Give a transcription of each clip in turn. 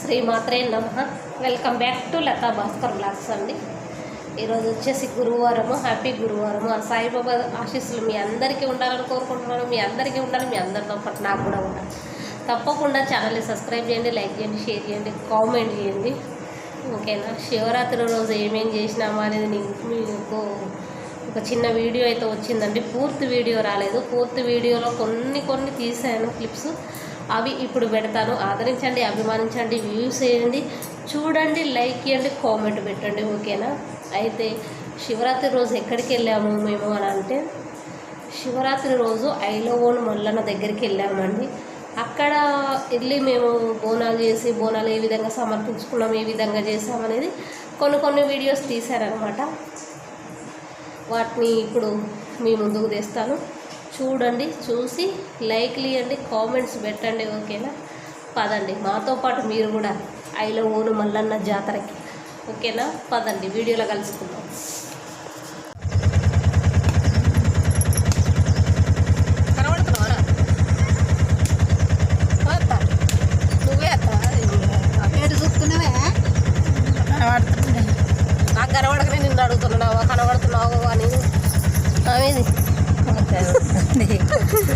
శ్రీమాత్రే నమ. Welcome back to Latha Bhaskar vlogs అండి. ఈరోజు వచ్చేసి గురువారము. హ్యాపీ గురువారము. ఆ సాయిబాబా ఆశీస్సులు మీ అందరికీ ఉండాలని కోరుకుంటున్నాను. మీ అందరికీ ఉండాలి. మీ అందరితో పాటు నాకు కూడా ఉండాలి. తప్పకుండా ఛానల్ని సబ్స్క్రైబ్ చేయండి లైక్ చేయండి షేర్ చేయండి కామెంట్ చేయండి. ఓకేనా? శివరాత్రి రోజు ఏమేం చేసినామా అనేది మీకు ఒక చిన్న వీడియో అయితే వచ్చిందండి. పూర్తి వీడియో రాలేదు. పూర్తి వీడియోలో కొన్ని కొన్ని తీసాను క్లిప్స్. అవి ఇప్పుడు పెడతాను. ఆదరించండి అభిమానించండి వ్యూస్ చేయండి. చూడండి లైక్ చేయండి కామెంట్ పెట్టండి ఓకేనా? అయితే శివరాత్రి రోజు ఎక్కడికి వెళ్ళాము మేము అని అంటే శివరాత్రి రోజు ఐలవోన్ మల్లన్న దగ్గరికి వెళ్ళామండి. అక్కడ వెళ్ళి మేము బోనాలు చేసి బోనాలు ఏ విధంగా సమర్పించుకున్నాం ఏ విధంగా చేసామనేది కొన్ని కొన్ని వీడియోస్ తీశారనమాట వాటిని ఇప్పుడు మీ ముందుకు తెస్తాను. చూడండి చూసి లైక్లు ఇవ్వండి కామెంట్స్ పెట్టండి ఓకేనా? పదండి. మాతో పాటు మీరు కూడా ఐలో ఊను మల్లన్న జాతరకి ఓకేనా? పదండి వీడియోలో కలుసుకుందాం. కనబడుతున్నావా నువ్వే పేరు నాకు కనబడకనే నిన్ను అడుగుతున్నావా కనబడుతున్నావు అని అనేది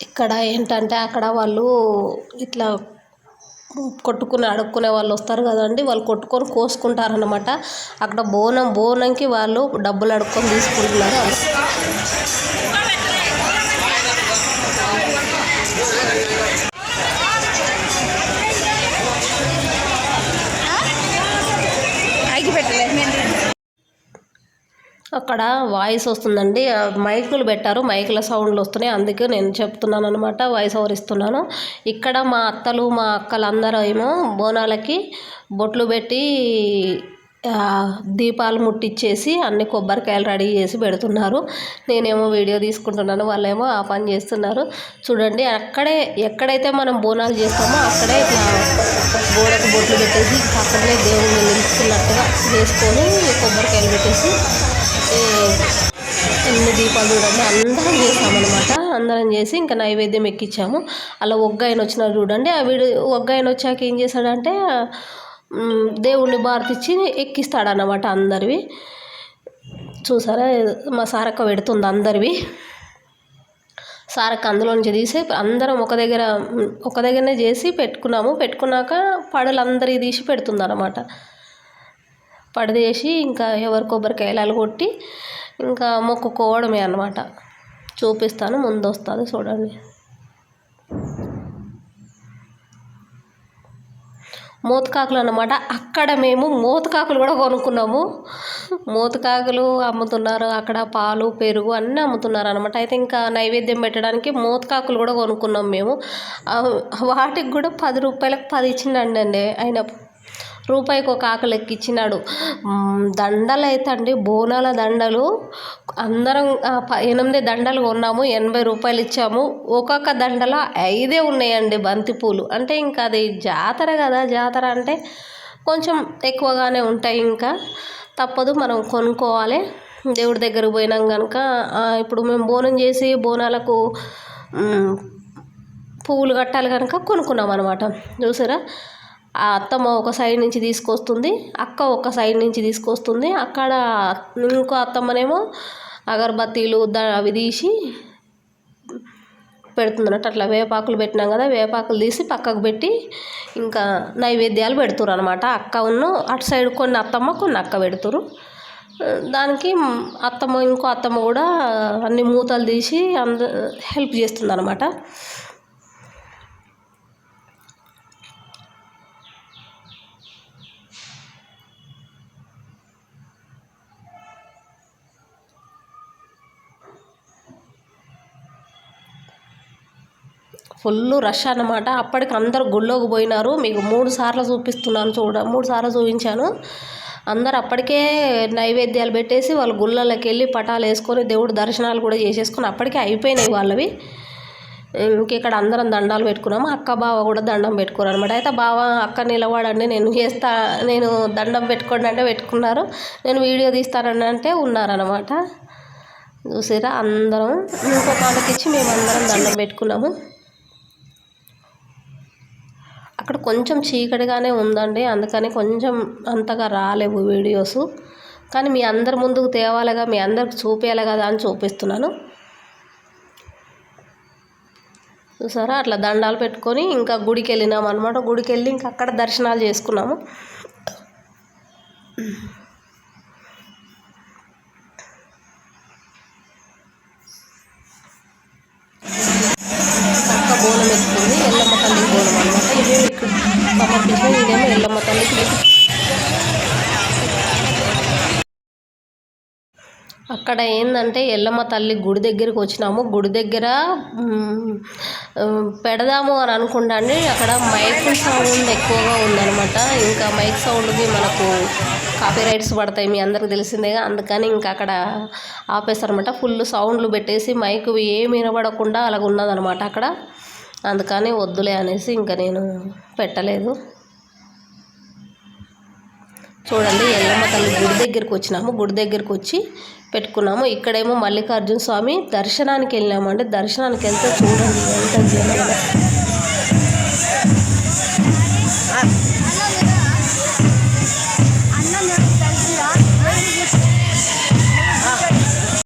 ఇక్కడ ఏంటంటే అక్కడ వాళ్ళు ఇట్లా కొట్టుకుని అడుక్కునే వాళ్ళు వస్తారు కదండి. వాళ్ళు కొట్టుకొని కోసుకుంటారనమాట అక్కడ బోనం బోనంకి వాళ్ళు డబ్బులు అడుక్కొని తీసుకుంటున్నారు. అక్కడ వాయిస్ వస్తుందండి. మైకులు పెట్టారు. మైకుల సౌండ్లు వస్తున్నాయి. అందుకే నేను చెప్తున్నాను అనమాట వాయిస్ ఓవర్ ఇస్తున్నాను. ఇక్కడ మా అత్తలు మా అక్కలు అందరూ ఏమో బోనాలకి బొట్లు పెట్టి దీపాలు ముట్టించేసి అన్ని కొబ్బరికాయలు రెడీ చేసి పెడుతున్నారు. నేనేమో వీడియో తీసుకుంటున్నాను. వాళ్ళేమో ఆ పని చేస్తున్నారు. చూడండి అక్కడే ఎక్కడైతే మనం బోనాలు చేస్తామో అక్కడే ఇట్లా గోడకు బొట్లు పెట్టేసి అక్కడనే దేవుడిని నిలుస్తున్నట్టుగా చేసుకొని కొబ్బరికాయలు పెట్టేసి ఎన్ని దీపాలు చూడండి అందరం చేసామన్నమాట. అందరం చేసి ఇంకా నైవేద్యం ఎక్కించాము అలా ఒగ్గాయన వచ్చినారు చూడండి. ఆ వీడు ఒగ్గాయన వచ్చాక ఏం చేశాడంటే దేవుణ్ణి బారతిచ్చి ఎక్కిస్తాడన్నమాట అందరివి. చూసారా మా సారక్క పెడుతుంది అందరివి. సారక్క అందులో నుంచి తీసి అందరం ఒక దగ్గర ఒక దగ్గరనే చేసి పెట్టుకున్నాము. పెట్టుకున్నాక పడలు అందరికి తీసి పెడుతుంది అనమాట పడదేసి ఇంకా ఎవరి కొబ్బరికాయలు కొట్టి ఇంకా మొక్కుకోవడమే అన్నమాట. చూపిస్తాను ముందు వస్తుంది చూడండి. మోతకాకులు అన్నమాట. అక్కడ మేము మోతకాకులు కూడా కొనుక్కున్నాము. మోతకాకులు అమ్ముతున్నారు. అక్కడ పాలు పెరుగు అన్నీ అమ్ముతున్నారు అనమాట అయితే ఇంకా నైవేద్యం పెట్టడానికి మోతకాకులు కూడా కొనుక్కున్నాం మేము. వాటికి కూడా పది రూపాయలకు పది ఇచ్చిండండి అండి ఆయన రూపాయికి ఒక ఆకలి ఎక్కిచ్చినాడు దండలు అయితే అండి బోనాల దండలు. అందరం ప- ఎనిమిది దండలు కొన్నాము ఎనభై రూపాయలు ఇచ్చాము ఒక్కొక్క దండలో ఐదే ఉన్నాయండి బంతిపూలు. అంటే ఇంకా అది జాతర కదా జాతర అంటే కొంచెం ఎక్కువగానే ఉంటాయి ఇంకా. తప్పదు మనం కొనుక్కోవాలి. దేవుడి దగ్గరకు పోయినాం కనుక ఇప్పుడు మేము బోనం చేసి బోనాలకు పువ్వులు కట్టాలి కనుక కొనుక్కున్నాం అనమాట చూసారా? ఆ అత్తమ్మ ఒక సైడ్ నుంచి తీసుకొస్తుంది అక్క ఒక సైడ్ నుంచి తీసుకొస్తుంది. అక్కడ ఇంకో అత్తమ్మనేమో అగరబత్తీలు ద అవి తీసి పెడుతుందన్నట్టు. అట్లా వేపాకులు పెట్టినాం కదా వేపాకులు తీసి పక్కకు పెట్టి ఇంకా నైవేద్యాలు పెడుతురు అనమాట అక్క ఉన్న అటు సైడ్ కొన్ని అత్తమ్మ కొన్ని అక్క పెడుతురు. దానికి అత్తమ్మ ఇంకో అత్తమ్మ కూడా అన్ని మూతలు తీసి అంద హెల్ప్ చేస్తుంది అనమాట ఫుల్ రష్ అన్నమాట. అప్పటికి అందరు గుళ్ళోకి పోయినారు. మీకు మూడు సార్లు చూపిస్తున్నాను చూడ మూడు సార్లు చూపించాను. అందరు అప్పటికే నైవేద్యాలు పెట్టేసి వాళ్ళు గుళ్ళలోకి వెళ్ళి పటాలు వేసుకొని దేవుడు దర్శనాలు కూడా చేసేసుకొని అప్పటికే అయిపోయినాయి వాళ్ళవి. ఇంకెక్కడ అందరం దండాలు పెట్టుకున్నాము? అక్క బావ కూడా దండం పెట్టుకున్నారు అనమాట అయితే బావ అక్క నిలబడండి నేను చేస్తా నేను దండం పెట్టుకోండి అంటే పెట్టుకున్నారు. నేను వీడియో తీస్తానని అంటే ఉన్నారనమాట చూసారా అందరం. ఇంకొక వాళ్ళకి ఇచ్చి మేము అందరం దండం పెట్టుకున్నాము. అక్కడ కొంచెం చీకటిగానే ఉందండి. అందుకని కొంచెం అంతగా రాలేవు వీడియోస్. కానీ మీ అందరి ముందుకు తేవాలిగా మీ అందరికి చూపించాలి కదా అని చూపిస్తున్నాను. చూసారా? అట్లా దండాలు పెట్టుకొని ఇంకా గుడికి వెళ్ళినాం అనమాట గుడికి వెళ్ళి ఇంకా అక్కడ దర్శనాలు చేసుకున్నాము. సమర్పించిన ఇదేమో ఎల్లమ్మ తల్లికి అక్కడ ఏంటంటే ఎల్లమ్మ తల్లి గుడి దగ్గరికి వచ్చినాము. గుడి దగ్గర పెడదాము అని అనుకుంటాండి. అక్కడ మైక్ సౌండ్ ఎక్కువగా ఉందనమాట ఇంకా మైక్ సౌండ్కి మనకు కాపీ రైట్స్ పడతాయి మీ అందరికి తెలిసిందేగా అందుకని ఇంకా అక్కడ ఆపేస్తారనమాట ఫుల్ సౌండ్లు పెట్టేసి మైక్ ఏమి వినబడకుండా అలాగ ఉన్నదనమాట అక్కడ. అందుకని వద్దులే అనేసి ఇంకా నేను పెట్టలేదు. చూడండి ఎల్లమ్మ తల్లి గుడి దగ్గరికి వచ్చినాము. గుడి దగ్గరికి వచ్చి పెట్టుకున్నాము. ఇక్కడేమో మల్లికార్జున స్వామి దర్శనానికి వెళ్ళినామండి దర్శనానికి వెళ్తే చూడండి ఎంత జనం.